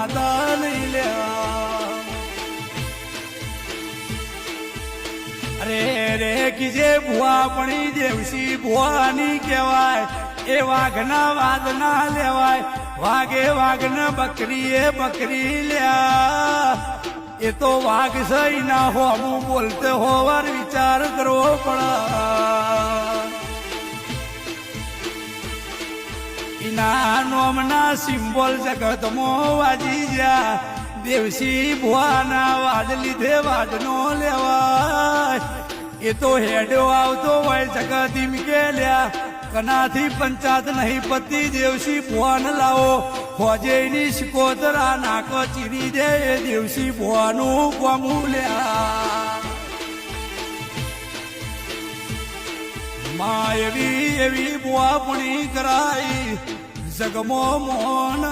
માતા નહીં લ્યા. અરે રે કીજે ભુવા પણી દેવસી ભુવાની કહેવાય. એ વાઘના વાદ ના લેવાય. વાઘે વાઘના બકરી એ બકરી લ્યા. એ તો વાઘ સહી ના હોવું બોલતે હોવાર વિચાર કરવો પડ. ઇના નોમના સિમ્બોલ જગતમાં વાજી ગયા. દેવસી ભુવાના વાદ લીધે વાદનો લેવાય. એ તો હેડો આવતો હોય જગત કે લ્યા કનાથી પંચાત નહીં પતિ દેવસી ભુવાન લાવો. ફોજેની શિકોતરા નાક ચીરી દે દેવસી ભુવાનું ગમું લ્યા. માં એવી એવી બુઆપણી કરાઈ. જગમો મોન